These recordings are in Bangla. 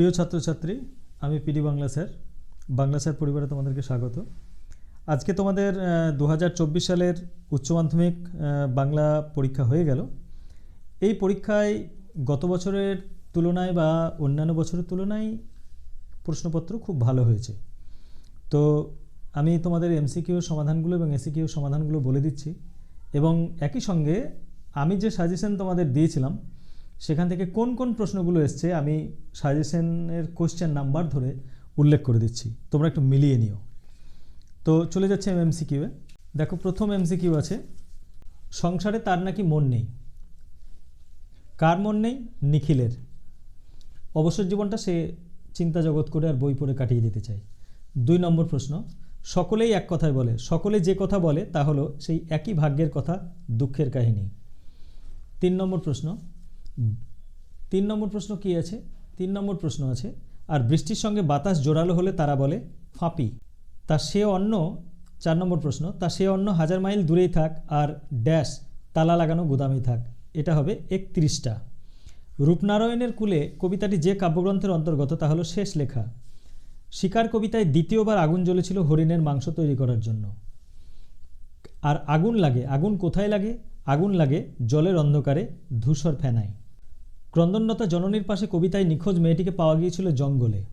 প্রিয় ছাত্রছাত্রী, আমি P D Bangla sir. Bangla sir পরিবারে তোমাদেরকে স্বাগত। আজকে তোমাদের দু হাজার চব্বিশ সালের উচ্চ মাধ্যমিক বাংলা পরীক্ষা হয়ে গেল। এই পরীক্ষায় গত বছরের তুলনায় বা অন্যান্য বছরের তুলনায় প্রশ্নপত্র খুব ভালো হয়েছে। তো আমি তোমাদের এমসিকিউ সমাধানগুলো এবং এসিকিউ সমাধানগুলো বলে দিচ্ছি এবং একই সঙ্গে আমি যে সাজেশন তোমাদের দিয়েছিলাম সেখান থেকে কোন কোন প্রশ্নগুলো এসছে আমি সাজেশনের কোশ্চেন নাম্বার ধরে উল্লেখ করে দিচ্ছি। তোমরা একটু মিলিয়ে নিও। তো চলে যাচ্ছে এম এমসিকিউয়ে দেখো, প্রথম এমসিকিউ আছে, সংসারে তার নাকি মন নেই? কার মন নেই? নিখিলের। অবসর জীবনটা সে চিন্তা জগৎ করে আর বই পড়ে কাটিয়ে দিতে চায়। দুই নম্বর প্রশ্ন, সকলেই এক কথায় বলে, সকলে যে কথা বলে তা হলো সেই একই ভাগ্যের কথা, দুঃখের কাহিনী। তিন নম্বর প্রশ্ন তিন নম্বর প্রশ্ন কি আছে? তিন নম্বর প্রশ্ন আছে, আর বৃষ্টির সঙ্গে বাতাস জোরালো হলে তারা বলে ফাঁপি। তা সে অন্য, চার নম্বর প্রশ্ন, তা সে অন্য হাজার মাইল দূরেই থাক, আর ড্যাশ, তালা লাগানো গুদামেই থাক। এটা হবে একত্রিশটা। রূপনারায়ণের কুলে কবিতাটি যে কাব্যগ্রন্থের অন্তর্গত, তা হলো শেষ লেখা। শিকার কবিতায় দ্বিতীয়বার আগুন জ্বলেছিল হরিণের মাংস তৈরি করার জন্য। আর আগুন লাগে, আগুন কোথায় লাগে? আগুন লাগে জলের অন্ধকারে ধূসর ফেনায়। ক্রন্দনলতা জননীর পাশে কবিতায় নিখোঁজ মেয়েটিকে পাওয়া গিয়েছিল জঙ্গলে।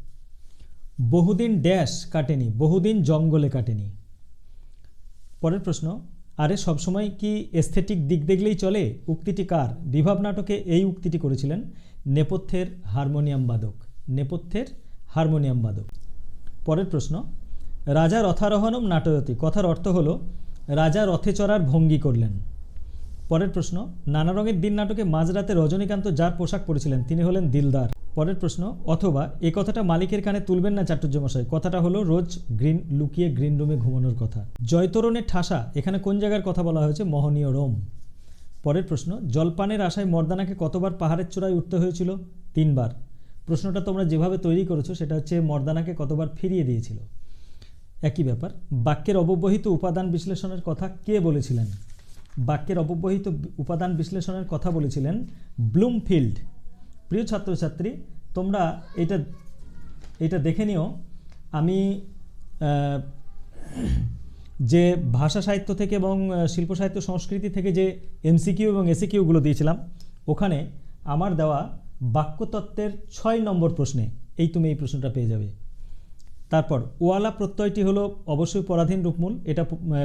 বহুদিন ড্যাশ কাটেনি, বহুদিন জঙ্গলে কাটেনি। পরের প্রশ্ন, আরে সবসময় কি এস্থেটিক দিক দেখলেই চলে? উক্তিটি কার? বিভাব নাটকে এই উক্তিটি করেছিলেন নেপথ্যের হারমোনিয়াম বাদক। নেপথ্যের হারমোনিয়াম বাদক। পরের প্রশ্ন, রাজা রথারোহণম নাটয়তি। কথার অর্থ হলো, রাজা রথে চড়ার ভঙ্গি করলেন। পরের প্রশ্ন, নানা রঙের দিন নাটকে মাঝরাতে রজনীকান্ত যার পোশাক পরেছিলেন তিনি হলেন দিলদার। পরের প্রশ্ন, অথবা এ কথাটা মালিকের কানে তুলবেন না চাটুর্যমশাই কথাটা হলো রোজ গ্রিন লুকিয়ে গ্রিন রুমে ঘুমানোর কথা। জয়তরণের ঠাসা, এখানে কোন জায়গার কথা বলা হয়েছে? মোহনীয় রোম। পরের প্রশ্ন, জলপানের আশায় মর্দানাকে কতবার পাহাড়ের চূড়ায় উঠতে হয়েছিল? তিনবার। প্রশ্নটা তোমরা যেভাবে তৈরি করেছ, সেটা হচ্ছে মর্দানাকে কতবার ফিরিয়ে দিয়েছিল? একই ব্যাপার, বাক্যের অব্যবহিত উপাদান বিশ্লেষণের কথা কে বলেছিলেন? বাক্যের অব্যবহিত উপাদান বিশ্লেষণের কথা বলেছিলেন ব্লুমফিল্ড। প্রিয় ছাত্রছাত্রী, তোমরা এটা এটা দেখে নিও। আমি যে ভাষা সাহিত্য থেকে এবং শিল্প সাহিত্য সংস্কৃতি থেকে যে এমসিকিউ এবং এসিকিউগুলো দিয়েছিলাম, ওখানে আমার দেওয়া বাক্যতত্ত্বের ছয় নম্বর প্রশ্নে এই তুমি এই প্রশ্নটা পেয়ে যাবে। তারপর, ওয়ালা প্রত্যয়টি হলো অবশ্যই পরাধীন রূপমূল। এটা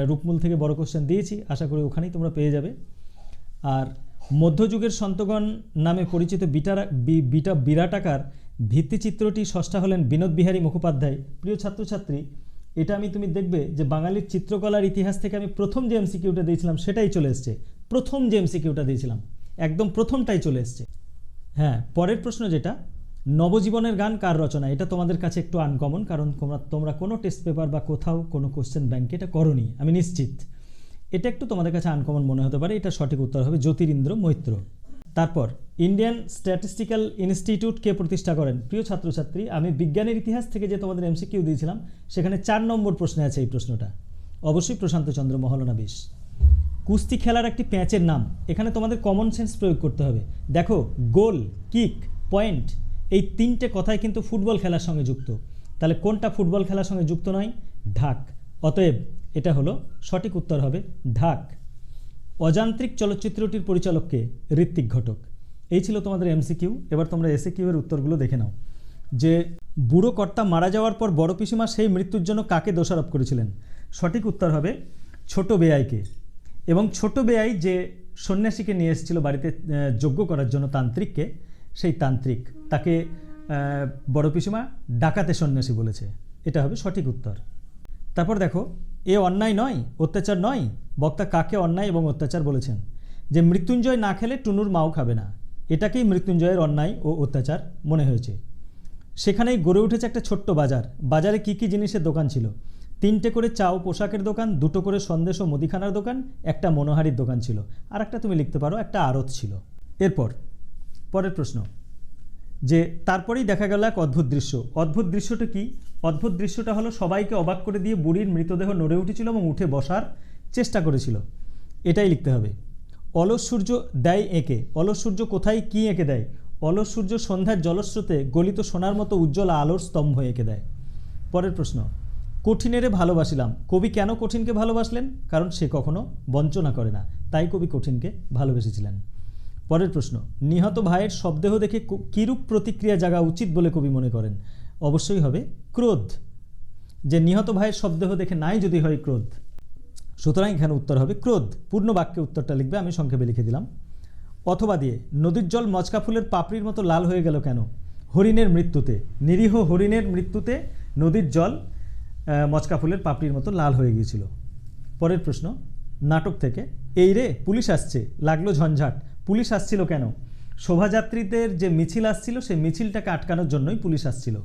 রূপমূল থেকে বড় কোশ্চেন দিয়েছি। আশা করি ওখানেই তোমরা পেয়ে যাবে। আর মধ্যযুগের সন্তগণ নামে পরিচিত বিটারা বিটা বিরাটাকার ভিত্তিচিত্রটি ষষ্ঠা হলেন বিনোদ বিহারী মুখোপাধ্যায়। প্রিয় ছাত্রছাত্রী, এটা আমি, তুমি দেখবে যে বাঙালির চিত্রকলার ইতিহাস থেকে আমি প্রথম যে এমসিকিউটা দিয়েছিলাম সেটাই চলে এসছে। প্রথম যে এমসিকিউটা দিয়েছিলাম, একদম প্রথমটাই চলে এসছে। হ্যাঁ পরের প্রশ্ন যেটা নবজীবনের গান কার রচনা? এটা তোমাদের কাছে একটু আনকমন কারণ তোমরা তোমরা কোনো টেস্ট পেপার বা কোথাও কোনো কোশ্চেন ব্যাংকে এটা করনি, আমি নিশ্চিত। এটা একটু তোমাদের কাছে আনকমন মনে হতে পারে, এটা সঠিক উত্তর হবে জ্যোতিরিন্দ্র মৈত্র। তারপর ইন্ডিয়ান স্ট্যাটিস্টিক্যাল ইনস্টিটিউট কে প্রতিষ্ঠা করেন। প্রিয় ছাত্রছাত্রী, আমি বিজ্ঞানের ইতিহাস থেকে যে তোমাদের এমসিকিউ দিয়েছিলাম, সেখানে চার নম্বর প্রশ্নে আছে এই প্রশ্নটা। অবশ্যই প্রশান্ত চন্দ্র মহলনাবিশ কুস্তি খেলার একটি প্যাঁচের নাম, এখানে তোমাদের কমন সেন্স প্রয়োগ করতে হবে। দেখো গোল কিক পয়েন্ট এই তিনটে কথাই কিন্তু ফুটবল খেলার সঙ্গে যুক্ত। তাহলে কোনটা ফুটবল খেলার সঙ্গে যুক্ত নয়? ঢাক। অতএব এটা হলো সঠিক উত্তর হবে ঢাক। অযান্ত্রিক চলচ্চিত্রটির পরিচালককে ঋত্বিক ঘটক। এই ছিল তোমাদের এমসিকিউ। এবার তোমরা এসিকিউ এর উত্তরগুলো দেখে নাও। যে বুড়ো কর্তা মারা যাওয়ার পর বড় পিসিমা সেই মৃত্যুর জন্য কাকে দোষারোপ করেছিলেন? সঠিক উত্তর হবে ছোট বেআইকে এবং ছোট বেআই যে সন্ন্যাসীকে নিয়ে এসেছিল বাড়িতে যোগ্য করার জন্য তান্ত্রিককে সেই তান্ত্রিক। তাকে বড় পিসিমা ডাকাতে সন্ন্যাসী বলেছে। এটা হবে সঠিক উত্তর। তারপর দেখো, এ অন্যায় নয়, অত্যাচার নয়, বক্তা কাকে অন্যায় এবং অত্যাচার বলেছেন? যে মৃত্যুঞ্জয় না খেলে টুনুর মাও খাবে না। এটাকেই মৃত্যুঞ্জয়ের অন্যায় ও অত্যাচার মনে হয়েছে। সেখানেই গড়ে উঠেছে একটা ছোট্ট বাজার। বাজারে কি কি জিনিসের দোকান ছিল? তিনটে করে চাও পোশাকের দোকান, দুটো করে সন্দেশ ও মুদিখানার দোকান, একটা মনোহারির দোকান ছিল। আর একটা তুমি লিখতে পারো, একটা আড়ত ছিল। এরপর, পরের প্রশ্ন। যে তারপরেই দেখা গেল এক অদ্ভুত দৃশ্য। অদ্ভুত দৃশ্যটা কি? অদ্ভুত দৃশ্যটা হলো সবাইকে অবাক করে দিয়ে বুড়ির মৃতদেহ নড়ে উঠেছিল এবং উঠে বসার চেষ্টা করেছিল। এটাই লিখতে হবে। অলস সূর্য দেয় এঁকে। অলস সূর্য কোথায় কি এঁকে দেয়? অলস সূর্য সন্ধ্যার জলস্রোতে গলিত সোনার মতো উজ্জ্বল আলোর স্তম্ভ এঁকে দেয়। পরের প্রশ্ন, কঠিনেরে ভালোবাসিলাম। কবি কেন কঠিনকে ভালোবাসলেন? কারণ সে কখনো বঞ্চনা করে না। তাই কবি কঠিনকে ভালোবেসেছিলেন। পরের প্রশ্ন, নিহত ভাইয়ের শবদেহ দেখে কিরূপ প্রতিক্রিয়া জাগা উচিত বলে কবি মনে করেন? অবশ্যই হবে ক্রোধ। যে নিহত ভাইয়ের শবদেহ দেখে নাই যদি হয় ক্রোধ। সুতরাং এখানে উত্তর হবে ক্রোধ। পূর্ণ বাক্যে উত্তরটা লিখবে, আমি সংক্ষেপে লিখে দিলাম। অথবা দিয়ে, নদীর জল মচকা ফুলের পাপড়ির মতো লাল হয়ে গেল কেন? হরিণের মৃত্যুতে, নিরীহ হরিণের মৃত্যুতে নদীর জল মচকা ফুলের পাপড়ির মতো লাল হয়ে গিয়েছিল। পরের প্রশ্ন, নাটক থেকে, এই রে, পুলিশ আসছে, লাগল ঝঞ্ঝাট। পুলিশ আসছিল কেন? শোভাযাত্রীদের যে মিছিল আসছিল, সেই মিছিলটাকে আটকানোর জন্যই পুলিশ আসছিল।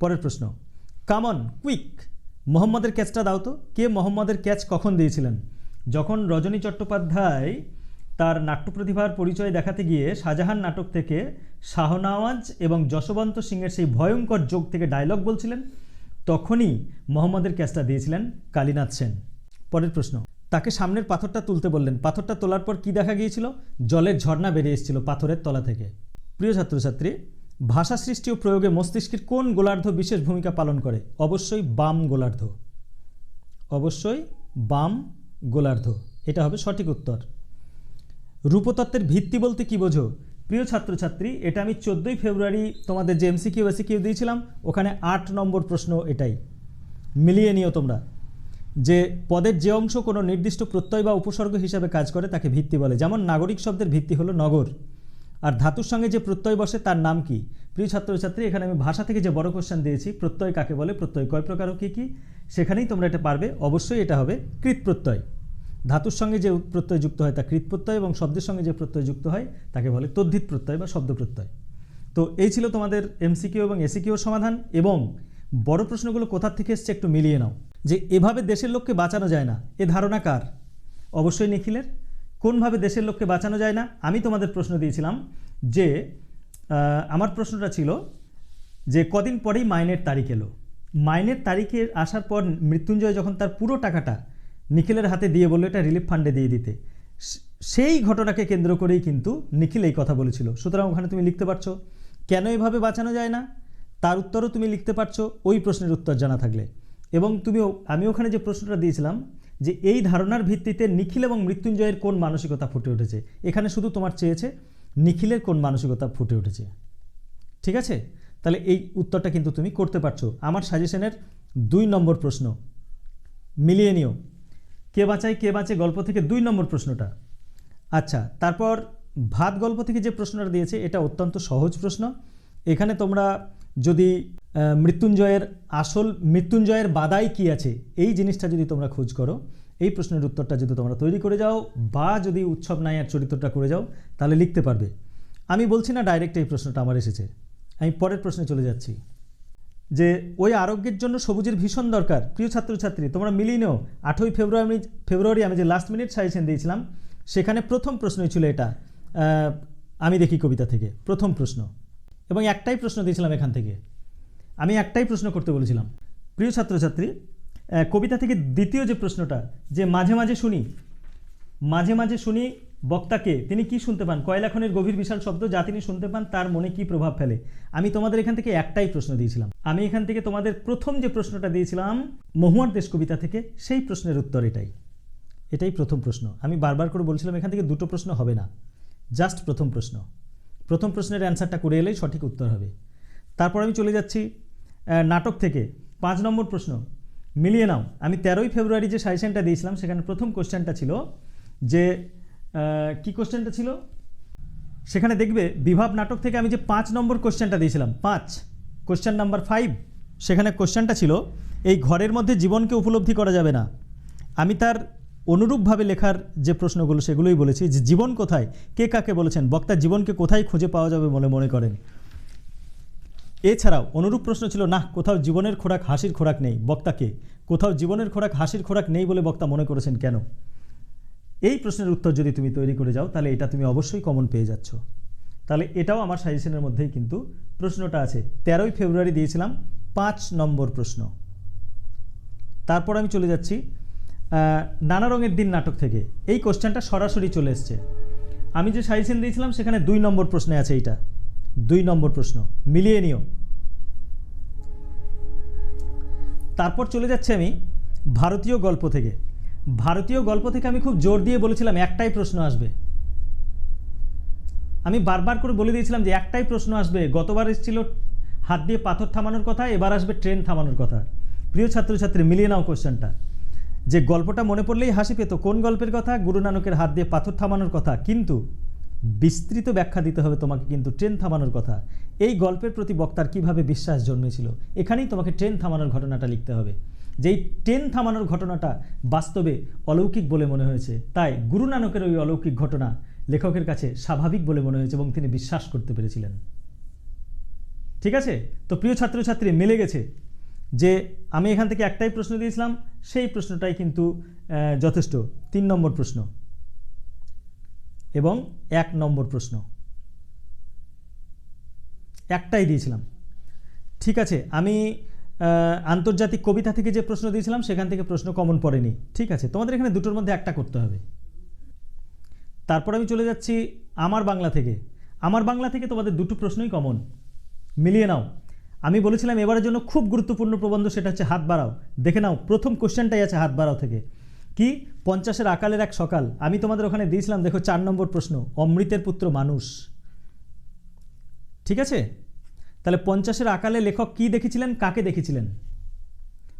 পরের প্রশ্ন কামন কুইক মোহাম্মদের ক্যাচটা দাও তো। কে মোহাম্মদের ক্যাচ কখন দিয়েছিলেন? যখন রজনী চট্টোপাধ্যায় তার নাট্য প্রতিভার পরিচয় দেখাতে গিয়ে শাহজাহান নাটক থেকে শাহনওয়াজ এবং যশবন্ত সিংয়ের সেই ভয়ঙ্কর যোগ থেকে ডায়লগ বলছিলেন, তখনই মোহাম্মদের ক্যাচটা দিয়েছিলেন কালীনাথ সেন। পরের প্রশ্ন তাকে সামনের পাথরটা তুলতে বললেন। পাথরটা তোলার পর কি দেখা গিয়েছিল? জলের ঝর্ণা বেরিয়ে এসেছিল পাথরের তলা থেকে। প্রিয় ছাত্রছাত্রী, ভাষা সৃষ্টি ও প্রয়োগে মস্তিষ্কের কোন গোলার্ধ বিশেষ ভূমিকা পালন করে? অবশ্যই বাম গোলার্ধ। অবশ্যই বাম গোলার্ধ। এটা হবে সঠিক উত্তর। রূপতত্ত্বের ভিত্তি বলতে কি বোঝো? প্রিয় ছাত্রছাত্রী, এটা আমি চোদ্দোই ফেব্রুয়ারি তোমাদের যে এমসিকিউ, এসিকিউ দিয়েছিলাম, ওখানে আট নম্বর প্রশ্ন এটাই। মিলিয়ে নিও তোমরা। যে পদের যে অংশ কোনো নির্দিষ্ট প্রত্যয় বা উপসর্গ হিসাবে কাজ করে তাকে ভিত্তি বলে। যেমন নাগরিক শব্দের ভিত্তি হলো নগর। আর ধাতুর সঙ্গে যে প্রত্যয় বসে তার নাম কি? প্রিয় ছাত্রছাত্রী, এখানে আমি ভাষা থেকে যে বড় কোশ্চেন দিয়েছি, প্রত্যয় কাকে বলে? প্রত্যয় কয় প্রকার কী কী? সেখানেই তোমরা এটা পারবে। অবশ্যই এটা হবে কৃত প্রত্যয়। ধাতুর সঙ্গে যে প্রত্যয় যুক্ত হয় তা কৃত প্রত্যয় এবং শব্দের সঙ্গে যে প্রত্যয় যুক্ত হয় তাকে বলে তদ্ধিত প্রত্যয় বা শব্দ প্রত্যয়। তো এই ছিল তোমাদের এমসিকিউ এবং এসিকিউর সমাধান এবং বড় প্রশ্নগুলো কোথার থেকে এসছে একটু মিলিয়ে নাও। যে এভাবে দেশের লোককে বাঁচানো যায় না, এ ধারণা কার? অবশ্যই নিখিলের। কোনভাবে দেশের লোককে বাঁচানো যায় না? আমি তোমাদের প্রশ্ন দিয়েছিলাম যে আমার প্রশ্নটা ছিল যে কদিন পরেই মাইনের তারিখ এলো। মাইনের তারিখে আসার পর মৃত্যুঞ্জয় যখন তার পুরো টাকাটা নিখিলের হাতে দিয়ে বলল এটা রিলিফ ফান্ডে দিয়ে দিতে সেই ঘটনাকে কেন্দ্র করেই কিন্তু নিখিল এই কথা বলেছিল। সুতরাং ওখানে তুমি লিখতে পারছ, কেন এভাবে বাঁচানো যায় না? তার উত্তরও তুমি লিখতে পারছ, ওই প্রশ্নের উত্তর জানা থাকলে। এবং তুমি আমি ওখানে যে প্রশ্নটা দিয়েছিলাম যে এই ধারণার ভিত্তিতে নিখিল এবং মৃত্যুঞ্জয়ের কোন মানসিকতা ফুটে উঠেছে? এখানে শুধু তোমার চেয়েছে নিখিলের কোন মানসিকতা ফুটে উঠেছে। ঠিক আছে? তাহলে এই উত্তরটা কিন্তু তুমি করতে পারছ। আমার সাজেশনের দুই নম্বর প্রশ্ন। মিলিয়ে নিও। কে বাঁচায়, কে বাঁচে গল্প থেকে দুই নম্বর প্রশ্নটা। আচ্ছা তারপর ভাত গল্প থেকে যে প্রশ্নটা দিয়েছে, এটা অত্যন্ত সহজ প্রশ্ন। এখানে তোমরা যদি মৃত্যুঞ্জয়ের আসল মৃত্যুঞ্জয়ের বাদাই কি আছে? এই জিনিসটা যদি তোমরা খোঁজ করো, এই প্রশ্নের উত্তরটা যদি তোমরা তৈরি করে যাও, বা যদি উৎসব নায়ার চরিত্রটা করে যাও, তাহলে লিখতে পারবে। আমি বলছি না ডাইরেক্ট এই প্রশ্নটা আমার এসেছে। আমি পরের প্রশ্নে চলে যাচ্ছি। যে, ওই আরোগ্যের জন্য সবুজের ভীষণ দরকার। প্রিয় ছাত্রছাত্রী, তোমরা মিলিয়ে নাও। আঠই ফেব্রুয়ারি ফেব্রুয়ারি আমি যে লাস্ট মিনিট সাজেশন দিয়েছিলাম, সেখানে প্রথম প্রশ্নই ছিল এটা। আমি দেখি কবিতা থেকে। প্রথম প্রশ্ন। এবং একটাই প্রশ্ন দিয়েছিলাম এখান থেকে। আমি একটাই প্রশ্ন করতে বলেছিলাম। প্রিয় ছাত্রছাত্রী কবিতা থেকে দ্বিতীয় যে প্রশ্নটা, যে মাঝে মাঝে শুনি, মাঝে মাঝে শুনি বক্তাকে, তিনি কি শুনতে পান? কয়লাখনের গভীর বিশাল শব্দ যা তিনি শুনতে পান, তার মনে কি প্রভাব ফেলে? আমি তোমাদের এখান থেকে একটাই প্রশ্ন দিয়েছিলাম। আমি এখান থেকে তোমাদের প্রথম যে প্রশ্নটা দিয়েছিলাম, মহুয়ার দেশ কবিতা থেকে, সেই প্রশ্নের উত্তর এটাই। এটাই প্রথম প্রশ্ন। আমি বারবার করে বলছিলাম, এখান থেকে দুটো প্রশ্ন হবে না। জাস্ট প্রথম প্রশ্ন। প্রথম প্রশ্নের অ্যান্সারটা করে এলেই সঠিক উত্তর হবে। তারপর আমি চলে যাচ্ছি নাটক থেকে। পাঁচ নম্বর প্রশ্ন। মিলিয়ে নাও। আমি তেরোই ফেব্রুয়ারি যে সাজেশনটা দিয়েছিলাম, সেখানে প্রথম কোশ্চেনটা ছিল যে কি কোশ্চেনটা ছিল? সেখানে দেখবে বিভাব নাটক থেকে আমি যে পাঁচ নম্বর কোশ্চেনটা দিয়েছিলাম, পাঁচ, কোশ্চেন নাম্বার ফাইভ, সেখানে কোশ্চেনটা ছিল, এই ঘরের মধ্যে জীবনকে উপলব্ধি করা যাবে না। আমি তার অনুরূপভাবে লেখার যে প্রশ্নগুলো, সেগুলোই বলেছি যে জীবন কোথায়? কে কাকে বলেছেন? বক্তা জীবনকে কোথায় খুঁজে পাওয়া যাবে বলে মনে করেন। এছাড়াও অনুরূপ প্রশ্ন ছিল না কোথাও জীবনের খোরাক হাসির খোরাক নেই। বক্তাকে, কোথাও জীবনের খোরাক হাসির খোরাক নেই বলে বক্তা মনে করেছেন কেন? এই প্রশ্নের উত্তর যদি তুমি তৈরি করে যাও, তাহলে এটা তুমি অবশ্যই কমন পেয়ে যাচ্ছ। তাহলে এটাও আমার সাজেশনের মধ্যেই কিন্তু প্রশ্নটা আছে। তেরোই ফেব্রুয়ারি দিয়েছিলাম পাঁচ নম্বর প্রশ্ন। তারপর আমি চলে যাচ্ছি নানা রঙের দিন নাটক থেকে। এই কোশ্চেনটা সরাসরি চলে এসছে। আমি যে সাজেশন দিয়েছিলাম, সেখানে দুই নম্বর প্রশ্নে আছে এইটা। দুই নম্বর প্রশ্ন মিলিয়ে নিও তারপর চলে যাচ্ছে আমি ভারতীয় গল্প থেকে। ভারতীয় গল্প থেকে আমি খুব জোর দিয়ে বলেছিলাম একটাই প্রশ্ন আসবে। আমি বারবার করে বলে দিয়েছিলাম যে একটাই প্রশ্ন আসবে, গতবার এসেছিল হাত দিয়ে পাথর থামানোর কথা, এবার আসবে ট্রেন থামানোর কথা। প্রিয় ছাত্রছাত্রী, মিলিয়ে নাও কোশ্চেনটা। যে গল্পটা মনে পড়লেই হাসি পেত, কোন গল্পের কথা? গুরু নানকের হাত দিয়ে পাথর থামানোর কথা। কিন্তু বিস্তৃত ব্যাখ্যা দিতে হবে তোমাকে কিন্তু ট্রেন থামানোর কথা। এই গল্পের প্রতি বক্তার কীভাবে বিশ্বাস জন্মেছিল, এখানেই তোমাকে ট্রেন থামানোর ঘটনাটা লিখতে হবে। যেই ট্রেন থামানোর ঘটনাটা বাস্তবে অলৌকিক বলে মনে হয়েছে, তাই গুরু নানকের ওই অলৌকিক ঘটনা লেখকের কাছে স্বাভাবিক বলে মনে হয়েছে এবং তিনি বিশ্বাস করতে পেরেছিলেন। ঠিক আছে? তো প্রিয় ছাত্রছাত্রী, মিলে গেছে যে আমি এখান থেকে একটাই প্রশ্ন দিয়েছিলাম, সেই প্রশ্নটাই কিন্তু যথেষ্ট। তিন নম্বর প্রশ্ন। এবং এক নম্বর প্রশ্ন। একটাই দিয়েছিলাম। ঠিক আছে, আমি আন্তর্জাতিক কবিতা থেকে যে প্রশ্ন দিয়েছিলাম, সেখান থেকে প্রশ্ন কমন পড়েনি। ঠিক আছে, তোমাদের এখানে দুটোর মধ্যে একটা করতে হবে। তারপর আমি চলে যাচ্ছি আমার বাংলা থেকে। আমার বাংলা থেকে তোমাদের দুটো প্রশ্নই কমন মিলিয়ে নাও। আমি বলেছিলাম এবারের জন্য খুব গুরুত্বপূর্ণ প্রবন্ধ সেটা হচ্ছে হাত বাড়াও। দেখে নাও, প্রথম কোশ্চেনটাই আছে হাত বাড়াও থেকে। কি? পঞ্চাশের আকালের এক সকাল। আমি তোমাদের ওখানে দিয়েছিলাম, দেখো, চার নম্বর প্রশ্ন। অমৃতের পুত্র মানুষ। ঠিক আছে? তাহলে পঞ্চাশের আকালে লেখক কি দেখেছিলেন? কাকে দেখেছিলেন?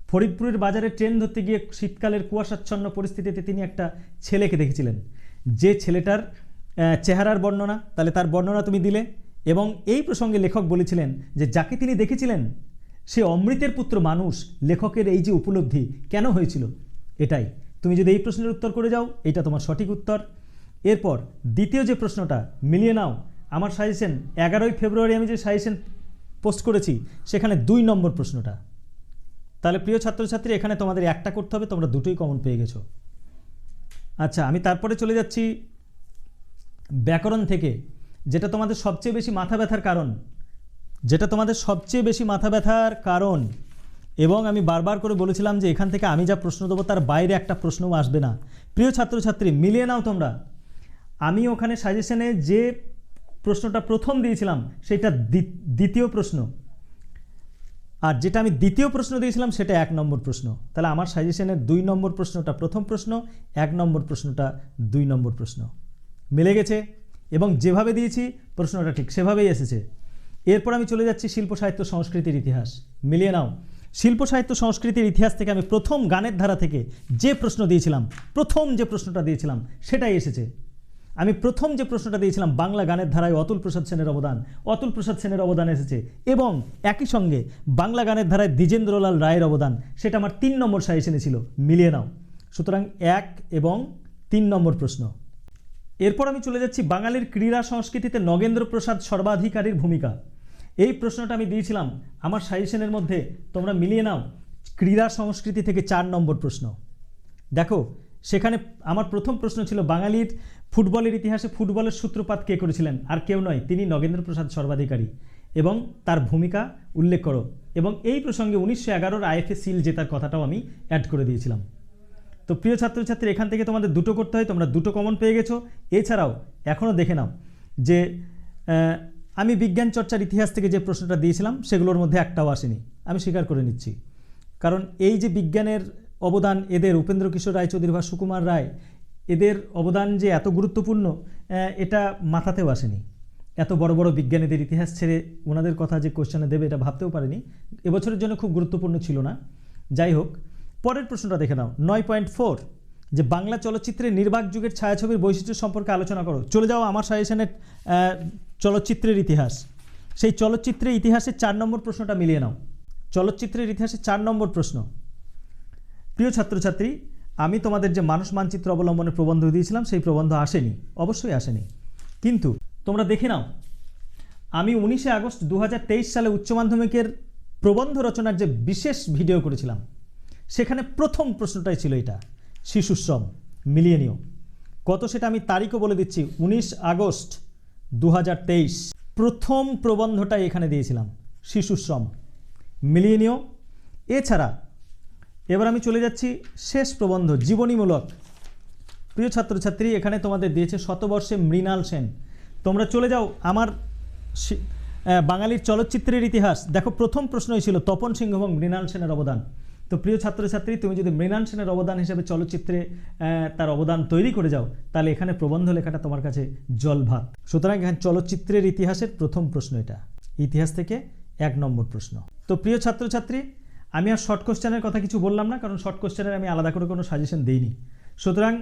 ফরিদপুরের বাজারে ট্রেন ধরতে গিয়ে শীতকালের কুয়াশাচ্ছন্ন পরিস্থিতিতে তিনি একটা ছেলেকে দেখেছিলেন। যে ছেলেটার চেহারার বর্ণনা, তাহলে তার বর্ণনা তুমি দিলে। এবং এই প্রসঙ্গে লেখক বলেছিলেন যে, যাকে তিনি দেখেছিলেন, সে অমৃতের পুত্র মানুষ। লেখকের এই যে উপলব্ধি কেন হয়েছিল? এটাই। তুমি যদি এই প্রশ্নের উত্তর করে যাও, এটা তোমার সঠিক উত্তর। এরপর দ্বিতীয় যে প্রশ্নটা, মিলিয়ে নাও। আমার সাজেশন এগারোই ফেব্রুয়ারি আমি যে সাজেশন পোস্ট করেছি, সেখানে দুই নম্বর প্রশ্নটা। তাহলে প্রিয় ছাত্রছাত্রী, এখানে তোমাদের একটা করতে হবে, তোমরা দুটোই কমন পেয়ে গেছো। আচ্ছা আমি তারপরে চলে যাচ্ছি ব্যাকরণ থেকে, যেটা তোমাদের সবচেয়ে বেশি মাথা ব্যথার কারণ। যেটা তোমাদের সবচেয়ে বেশি মাথা ব্যথার কারণ। এবং আমি বারবার করে বলেছিলাম যে এখান থেকে আমি যা প্রশ্ন দেবো, তার বাইরে একটা প্রশ্নও আসবে না। প্রিয় ছাত্রছাত্রী, মিলিয়ে নাও তোমরা। আমি ওখানে সাজেশনে যে প্রশ্নটা প্রথম দিয়েছিলাম, সেটা দ্বি- দ্বিতীয় প্রশ্ন। আর যেটা আমি দ্বিতীয় প্রশ্ন দিয়েছিলাম, সেটা এক নম্বর প্রশ্ন। তাহলে আমার সাজেশনের দুই নম্বর প্রশ্নটা প্রথম প্রশ্ন, এক নম্বর প্রশ্নটা দুই নম্বর প্রশ্ন। মিলে গেছে। এবং যেভাবে দিয়েছি, প্রশ্নটা ঠিক সেভাবেই এসেছে। এরপর আমি চলে যাচ্ছি শিল্প সাহিত্য সংস্কৃতির ইতিহাস। মিলিয়ে নাও। শিল্প সাহিত্য সংস্কৃতির ইতিহাস থেকে আমি প্রথম গানের ধারা থেকে যে প্রশ্ন দিয়েছিলাম, প্রথম যে প্রশ্নটা দিয়েছিলাম, সেটাই এসেছে। আমি প্রথম যে প্রশ্নটা দিয়েছিলাম, বাংলা গানের ধারায় অতুল প্রসাদ সেনের অবদান, অতুল প্রসাদ সেনের অবদান এসেছে এবং একই সঙ্গে বাংলা গানের ধারায় দ্বিজেন্দ্রলাল রায়ের অবদান, সেটা আমার তিন নম্বর সাজেশনে ছিল মিলিয়ে নাও। সুতরাং এক এবং তিন নম্বর প্রশ্ন। এরপর আমি চলে যাচ্ছি বাঙালির ক্রীড়া সংস্কৃতিতে নগেন্দ্র প্রসাদ সর্বাধিকারীর ভূমিকা। এই প্রশ্নটা আমি দিয়েছিলাম। আমার সাজেশনের মধ্যে তোমরা মিলিয়ে নাও। ক্রীড়া সংস্কৃতি থেকে চার নম্বর প্রশ্ন। দেখো, সেখানে আমার প্রথম প্রশ্ন ছিল, বাঙালির ফুটবলের ইতিহাসে ফুটবলের সূত্রপাত কে করেছিলেন? আর কেউ নয়, তিনি নগেন্দ্র প্রসাদ সর্বাধিকারী এবং তার ভূমিকা উল্লেখ করো। এবং এই প্রসঙ্গে উনিশশো এগারোর আইএফএ সিল জেতার কথাটাও আমি অ্যাড করে দিয়েছিলাম। তো প্রিয় ছাত্রছাত্রী এখান থেকে তোমাদের দুটো করতে হয়, তোমরা দুটো কমন পেয়ে গেছো। এছাড়াও এখনও দেখে নাও যে আমি বিজ্ঞান চর্চার ইতিহাস থেকে যে প্রশ্নটা দিয়েছিলাম, সেগুলোর মধ্যে একটাও আসেনি। আমি স্বীকার করে নিচ্ছি। কারণ এই যে বিজ্ঞানের অবদান, এদের উপেন্দ্র কিশোর রায়চৌধুরী বা সুকুমার রায়, এদের অবদান যে এত গুরুত্বপূর্ণ এটা মাথাতেও আসেনি। এত বড় বড় বিজ্ঞানীদের ইতিহাস ছেড়ে ওনাদের কথা যে কোশ্চেনে দেবে, এটা ভাবতেও পারেনি। এবছরের জন্য খুব গুরুত্বপূর্ণ ছিল না। যাই হোক, পরের প্রশ্নটা দেখে নাও। নয় পয়েন্ট ফোর যে বাংলা চলচ্চিত্রে নির্বাক যুগের ছায়াছবির বৈশিষ্ট্য সম্পর্কে আলোচনা করো। চলে যাও আমার সাজেশনের চলচ্চিত্রের ইতিহাস। সেই চলচ্চিত্রের ইতিহাসে চার নম্বর প্রশ্নটা মিলিয়ে নাও। চলচ্চিত্রের ইতিহাসে চার নম্বর প্রশ্ন। প্রিয় ছাত্রছাত্রী, আমি তোমাদের যে মানুষ মানচিত্র অবলম্বনে প্রবন্ধ দিয়েছিলাম, সেই প্রবন্ধ আসেনি, অবশ্যই আসেনি। কিন্তু তোমরা দেখে নাও, আমি উনিশে আগস্ট দু হাজার তেইশ সালে উচ্চ মাধ্যমিকের প্রবন্ধ রচনার যে বিশেষ ভিডিও করেছিলাম, সেখানে প্রথম প্রশ্নটাই ছিল এটা, শিশুশ্রম, মিলিয়ে নিও। কত সেটা আমি তারিখও বলে দিচ্ছি, উনিশ আগস্ট দু হাজার তেইশ। প্রথম প্রবন্ধটাই এখানে দিয়েছিলাম শিশুশ্রম মিলিয়ে নিও এছাড়া এবার আমি চলে যাচ্ছি শেষ প্রবন্ধ, জীবনীমূলক। প্রিয় ছাত্রছাত্রী, এখানে তোমাদের দিয়েছে শতবর্ষে মৃণাল সেন। তোমরা চলে যাও আমার বাঙালির চলচ্চিত্রের ইতিহাস। দেখো, প্রথম প্রশ্নই ছিল, তপন সিংহ এবং মৃণাল সেনের অবদান। তো প্রিয় ছাত্রছাত্রী, তুমি যদি মৃণাল সেনের অবদান হিসেবে চলচ্চিত্রে তার অবদান তৈরি করে যাও, তাহলে এখানে প্রবন্ধ লেখাটা তোমার কাছে জল ভাত। সুতরাং এখানে চলচ্চিত্রের ইতিহাসের প্রথম প্রশ্ন এটা। ইতিহাস থেকে এক নম্বর প্রশ্ন। তো প্রিয় ছাত্রছাত্রী, আমি আর শর্ট কোশ্চেনের কথা কিছু বললাম না, কারণ শর্ট কোশ্চেনের আমি আলাদা করে কোনো সাজেশন দিইনি। সুতরাং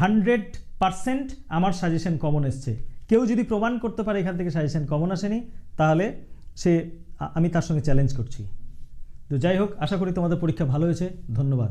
হান্ড্রেড পারসেন্ট আমার সাজেশন কমন এসছে। কেউ যদি প্রমাণ করতে পারে এখান থেকে সাজেশন কমন আসেনি, তাহলে সে আমি তার সঙ্গে চ্যালেঞ্জ করছি। তো যাই হোক আশা করি তোমাদের পরীক্ষা ভালো হয়েছে। ধন্যবাদ।